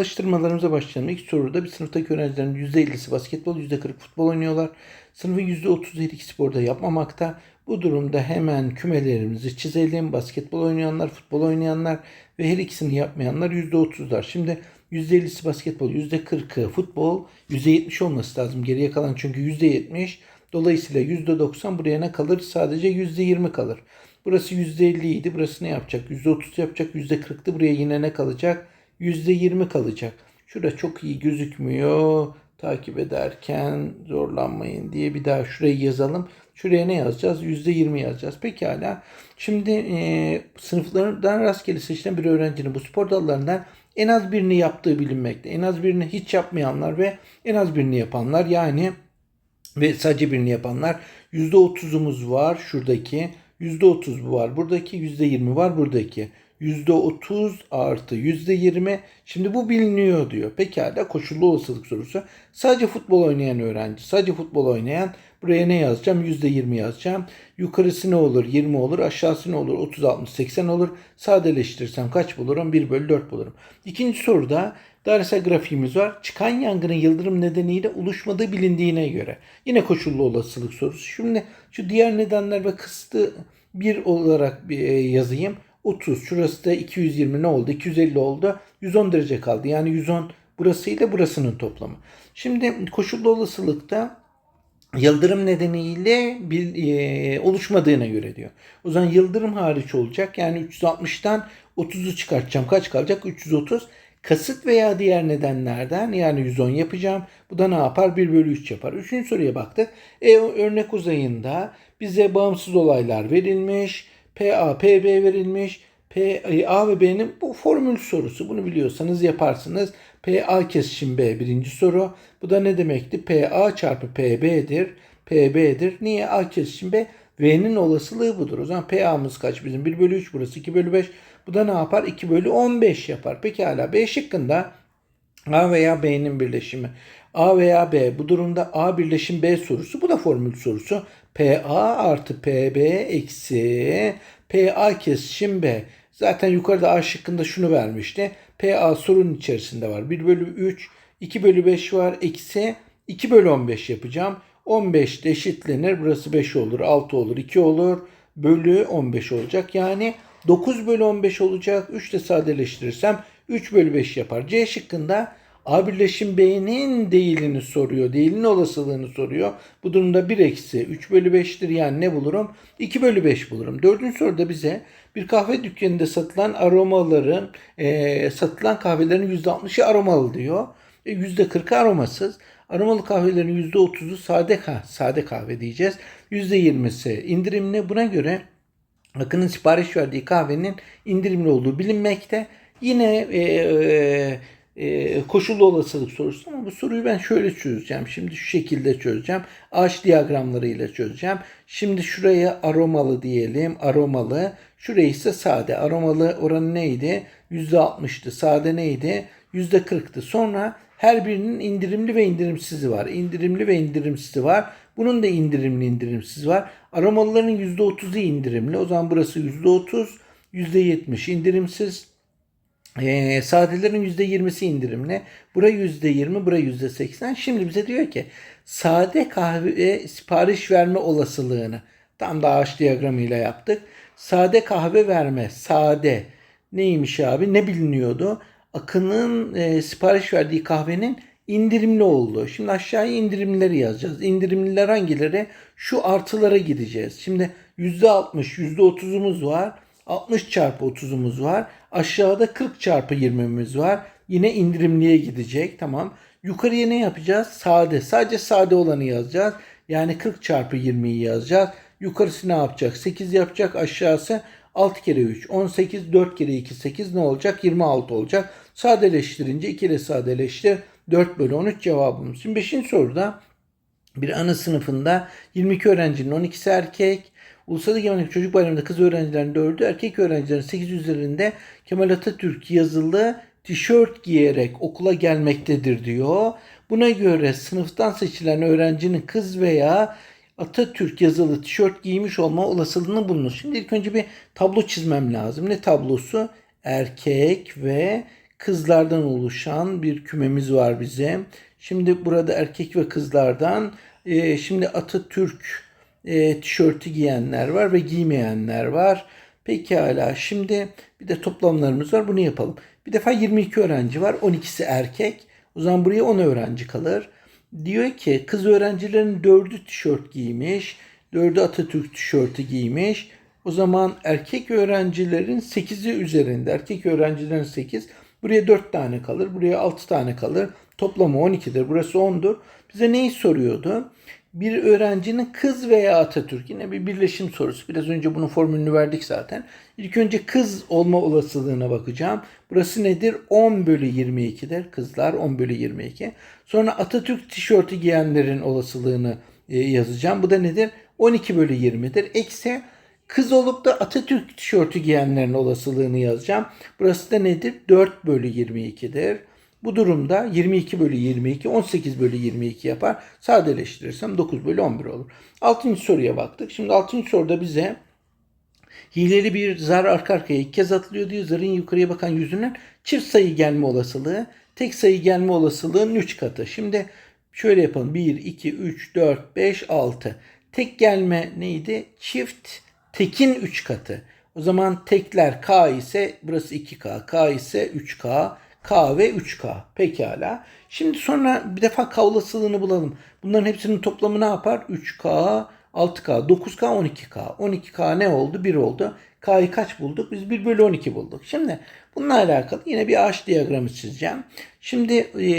Alıştırmalarımıza başlayalım. İlk soruda bir sınıftaki öğrencilerin %50'si basketbol, %40 futbol oynuyorlar. Sınıfın %30'u her iki sporda yapmamakta. Bu durumda hemen kümelerimizi çizelim. Basketbol oynayanlar, futbol oynayanlar ve her ikisini yapmayanlar %30'lar. Şimdi %50'si basketbol, %40'ı futbol, %70 olması lazım. Geriye kalan çünkü %70. Dolayısıyla %90 buraya ne kalır? Sadece %20 kalır. Burası %50 idi. Burası ne yapacak? %30 yapacak. %40'tı. Buraya yine ne kalacak? %20 kalacak. Şurada çok iyi gözükmüyor. Takip ederken zorlanmayın diye bir daha şurayı yazalım. Şuraya ne yazacağız? %20 yazacağız. Pekala. Şimdi e, sınıflardan rastgele seçilen bir öğrencinin bu spor dallarından en az birini yaptığı bilinmekte. En az birini hiç yapmayanlar ve en az birini yapanlar yani ve sadece birini yapanlar %30'umuz var şuradaki. %30 bu var. Buradaki %20 var buradaki. %30 artı %20. Şimdi bu biliniyor diyor. Pekala koşullu olasılık sorusu. Sadece futbol oynayan öğrenci. Sadece futbol oynayan. Buraya ne yazacağım? %20 yazacağım. Yukarısı ne olur? 20 olur. Aşağısı ne olur? 30, 60, 80 olur. Sadeleştirirsem kaç bulurum? 1 bölü 4 bulurum. İkinci soruda dairesel grafiğimiz var. Çıkan yangının yıldırım nedeniyle oluşmadığı bilindiğine göre. Yine koşullu olasılık sorusu. Şimdi şu diğer nedenler ve kısıtı bir olarak bir e, yazayım. 30. Şurası da 220 ne oldu? 250 oldu. 110 derece kaldı. Yani 110 burasıyla burasının toplamı. Şimdi koşullu olasılıkta yıldırım nedeniyle bir e, oluşmadığına göre diyor. O zaman yıldırım hariç olacak. Yani 360'tan 30'u çıkartacağım. Kaç kalacak? 330. Kasıt veya diğer nedenlerden yani 110 yapacağım. Bu da ne yapar? 1 bölü 3 yapar. Üçüncü soruya baktık. E, örnek uzayında bize bağımsız olaylar verilmiş. PA, PB verilmiş. P, A ve B'nin bu formül sorusu. Bunu biliyorsanız yaparsınız. PA kesişim B birinci soru. Bu da ne demekti? PA çarpı PB'dir. PB'dir. Niye A kesişim B? V'nin olasılığı budur. O zaman PA'mız kaç bizim? 1 bölü 3 burası 2 bölü 5. Bu da ne yapar? 2 bölü 15 yapar. Pekala B şıkkında A veya B'nin birleşimi. A veya B bu durumda A birleşim B sorusu. Bu da formül sorusu. PA artı PB eksi PA kesişim B. Zaten yukarıda A şıkkında şunu vermişti. PA sorunun içerisinde var. 1 bölü 3, 2 bölü 5 var. Eksi 2 bölü 15 yapacağım. 15 de eşitlenir. Burası 5 olur, 6 olur, 2 olur. Bölü 15 olacak. Yani 9 bölü 15 olacak. 3 de sadeleştirirsem 3 bölü 5 yapar. C şıkkında A birleşim B'nin değilini soruyor. Değilinin olasılığını soruyor. Bu durumda 1 eksi 3 bölü 5'tir. Yani ne bulurum? 2 bölü 5 bulurum. Dördüncü soruda bize bir kahve dükkanında satılan aromaların, e, satılan kahvelerin %60'ı aromalı diyor. E, %40'ı aromasız. Aromalı kahvelerin %30'u sade, ha, sade kahve diyeceğiz. %20'si indirimli. Buna göre Akın'ın sipariş verdiği kahvenin indirimli olduğu bilinmekte. Yine e, e, e, koşullu olasılık sorusu ama bu soruyu ben şöyle çözeceğim. Şimdi şu şekilde çözeceğim. Ağaç diyagramlarıyla çözeceğim. Şimdi şuraya aromalı diyelim. Aromalı. Şurayı ise sade. Aromalı oranı neydi? %60'tı. Sade neydi? %40'tı. Sonra her birinin indirimli ve indirimsizi var. İndirimli ve indirimsizi var. Bunun da indirimli indirimsiz var. Aromalıların %30'u indirimli. O zaman burası %30, %70 indirimsiz. E, sadelerin %20'si indirimli. Bura %20, bura %80. Şimdi bize diyor ki sade kahve sipariş verme olasılığını tam da ağaç diyagramıyla yaptık. Sade kahve verme, sade neymiş abi ne biliniyordu? Akın'ın e, sipariş verdiği kahvenin indirimli olduğu. Şimdi aşağıya indirimleri yazacağız. İndirimliler hangileri? Şu artılara gideceğiz. Şimdi %60, %30'umuz var. 60 çarpı 30'umuz var. Aşağıda 40 çarpı 20'miz var. Yine indirimliye gidecek. Tamam. Yukarıya ne yapacağız? Sade. Sadece sade olanı yazacağız. Yani 40 çarpı 20'yi yazacağız. Yukarısı ne yapacak? 8 yapacak. Aşağısı 6 kere 3. 18. 4 kere 2. 8 ne olacak? 26 olacak. Sadeleştirince 2 ile sadeleştir. 4 bölü 13 cevabımız. Şimdi 5. soruda bir ana sınıfında 22 öğrencinin 12'si erkek, Ulusal Egemenlik Çocuk Bayramı'nda kız öğrencilerin 4'ü, erkek öğrencilerin 8 üzerinde Kemal Atatürk yazılı tişört giyerek okula gelmektedir diyor. Buna göre sınıftan seçilen öğrencinin kız veya Atatürk yazılı tişört giymiş olma olasılığını bulunur. Şimdi ilk önce bir tablo çizmem lazım. Ne tablosu? Erkek ve kızlardan oluşan bir kümemiz var bize. Şimdi burada erkek ve kızlardan e, şimdi Atatürk e, tişörtü giyenler var ve giymeyenler var. Pekala şimdi bir de toplamlarımız var bunu yapalım. Bir defa 22 öğrenci var 12'si erkek. O zaman buraya 10 öğrenci kalır. Diyor ki kız öğrencilerin 4'ü tişört giymiş. 4'ü Atatürk tişörtü giymiş. O zaman erkek öğrencilerin 8'i üzerinde. Erkek öğrencilerin 8. Buraya 4 tane kalır. Buraya 6 tane kalır. Toplamı 12'dir. Burası 10'dur. Bize neyi soruyordu? Bir öğrencinin kız veya Atatürk yine bir birleşim sorusu. Biraz önce bunun formülünü verdik zaten. İlk önce kız olma olasılığına bakacağım. Burası nedir? 10 bölü 22'dir. Kızlar 10 bölü 22. Sonra Atatürk tişörtü giyenlerin olasılığını e, yazacağım. Bu da nedir? 12 bölü 20'dir. Eksi kız olup da Atatürk tişörtü giyenlerin olasılığını yazacağım. Burası da nedir? 4 bölü 22'dir. Bu durumda 22 bölü 22 18 bölü 22 yapar. Sadeleştirirsem 9 bölü 11 olur. 6. soruya baktık. Şimdi 6. soruda bize hileli bir zar arka arkaya iki kez atılıyor diyor. Zarın yukarıya bakan yüzünün çift sayı gelme olasılığı tek sayı gelme olasılığının 3 katı. Şimdi şöyle yapalım. 1, 2, 3, 4, 5, 6. Tek gelme neydi? Çift tekin 3 katı. O zaman tekler K ise burası 2K, K ise 3K, K ve 3K. Pekala. Şimdi sonra bir defa K olasılığını bulalım. Bunların hepsinin toplamı ne yapar? 3K, 6K, 9K, 12K. 12K ne oldu? 1 oldu. K'yı kaç bulduk? Biz 1 bölü 12 bulduk. Şimdi bununla alakalı yine bir ağaç diyagramı çizeceğim. Şimdi e,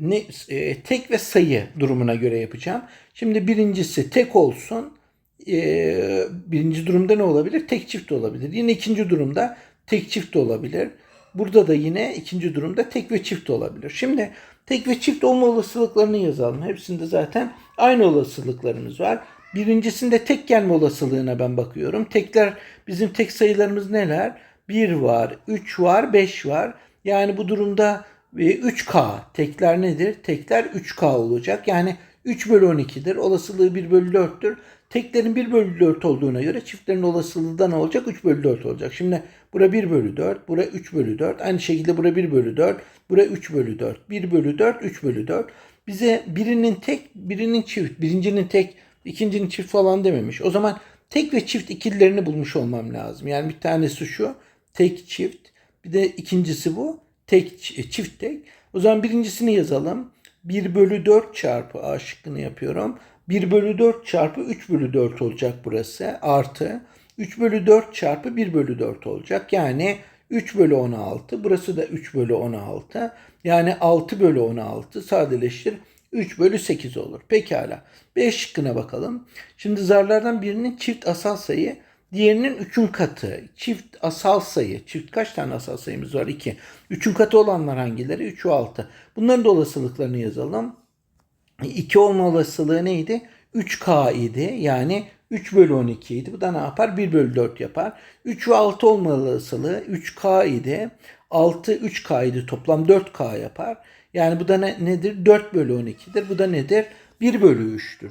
ne, e, tek ve sayı durumuna göre yapacağım. Şimdi birincisi tek olsun. E, birinci durumda ne olabilir? Tek çift olabilir. Yine ikinci durumda tek çift olabilir. Burada da yine ikinci durumda tek ve çift olabilir. Şimdi tek ve çift olma olasılıklarını yazalım. Hepsinde zaten aynı olasılıklarımız var. Birincisinde tek gelme olasılığına ben bakıyorum. Tekler bizim tek sayılarımız neler? 1 var, 3 var, 5 var. Yani bu durumda 3K. Tekler nedir? Tekler 3K olacak. Yani 3 bölü 12'dir. Olasılığı 1 bölü 4'tür. Teklerin 1 bölü 4 olduğuna göre çiftlerin olasılığı da ne olacak? 3 bölü 4 olacak. Şimdi bura 1 bölü 4, bura 3 bölü 4. Aynı şekilde bura 1 bölü 4, bura 3 bölü 4. 1 bölü 4, 3 bölü 4. Bize birinin tek, birinin çift, birincinin tek, ikincinin çift falan dememiş. O zaman tek ve çift ikililerini bulmuş olmam lazım. Yani bir tanesi şu, tek çift. Bir de ikincisi bu, tek çift tek. O zaman birincisini yazalım. 1 bölü 4 çarpı A şıkkını yapıyorum. 1 bölü 4 çarpı 3 bölü 4 olacak burası. Artı 3 bölü 4 çarpı 1 bölü 4 olacak. Yani 3 bölü 16. Burası da 3 bölü 16. Yani 6 bölü 16 sadeleştir. 3 bölü 8 olur. Pekala. B şıkkına bakalım. Şimdi zarlardan birinin çift asal sayı, diğerinin 3'ün katı. Çift asal sayı. Çift kaç tane asal sayımız var? 2. 3'ün katı olanlar hangileri? 3 ve 6. Bunların da olasılıklarını yazalım. 2 olma olasılığı neydi? 3K idi. Yani 3 bölü 12 idi. Bu da ne yapar? 1 bölü 4 yapar. 3 ve 6 olma olasılığı 3K idi. 6 3K idi. Toplam 4K yapar. Yani bu da ne, nedir? 4 bölü 12'dir. Bu da nedir? 1 bölü 3'tür.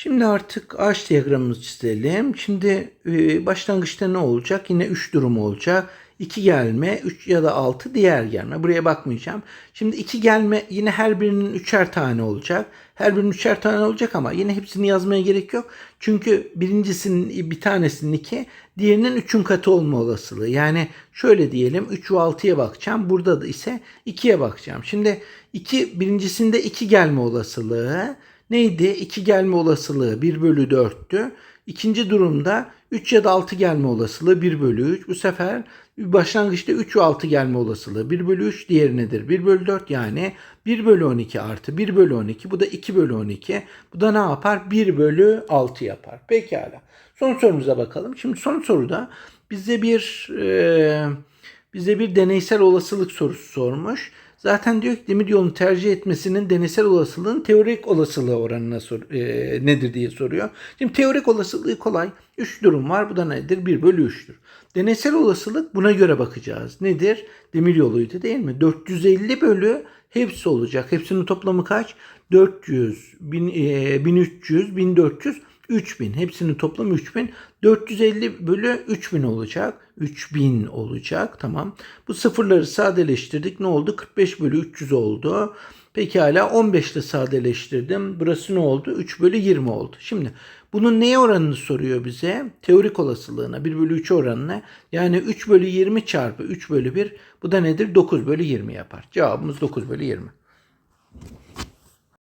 Şimdi artık ağaç diyagramımızı çizelim. Şimdi e, başlangıçta ne olacak? Yine 3 durum olacak. 2 gelme, 3 ya da 6 diğer gelme. Buraya bakmayacağım. Şimdi 2 gelme yine her birinin üçer tane olacak. Her birinin üçer tane olacak ama yine hepsini yazmaya gerek yok. Çünkü birincisinin bir tanesinin 2, diğerinin 3'ün katı olma olasılığı. Yani şöyle diyelim 3 ve 6'ya bakacağım. Burada da ise 2'ye bakacağım. Şimdi 2 birincisinde 2 gelme olasılığı neydi? 2 gelme olasılığı 1 bölü 4'tü. İkinci durumda 3 ya da 6 gelme olasılığı 1 bölü 3. Bu sefer başlangıçta 3 ve 6 gelme olasılığı 1 bölü 3 diğeri nedir? 1 bölü 4 yani 1 bölü 12 artı 1 bölü 12 bu da 2 bölü 12. Bu da ne yapar? 1 bölü 6 yapar. Pekala. Son sorumuza bakalım. Şimdi son soruda bize bir e, bize bir deneysel olasılık sorusu sormuş. Zaten diyor ki demir yolunu tercih etmesinin deneysel olasılığın teorik olasılığı oranına sor, e, nedir diye soruyor. Şimdi teorik olasılığı kolay. 3 durum var. Bu da nedir? 1 bölü 3'tür. Deneysel olasılık buna göre bakacağız. Nedir? Demir yoluydu değil mi? 450 bölü hepsi olacak. Hepsinin toplamı kaç? 400, 1000, e, 1300, 1400, 3000. Hepsinin toplamı 3000. 450 bölü 3000 olacak. 3000 olacak. Tamam. Bu sıfırları sadeleştirdik. Ne oldu? 45 bölü 300 oldu. Pekala 15 ile sadeleştirdim. Burası ne oldu? 3 bölü 20 oldu. Şimdi bunun neye oranını soruyor bize? Teorik olasılığına 1 bölü 3 oranına. Yani 3 bölü 20 çarpı 3 bölü 1. Bu da nedir? 9 bölü 20 yapar. Cevabımız 9 bölü 20.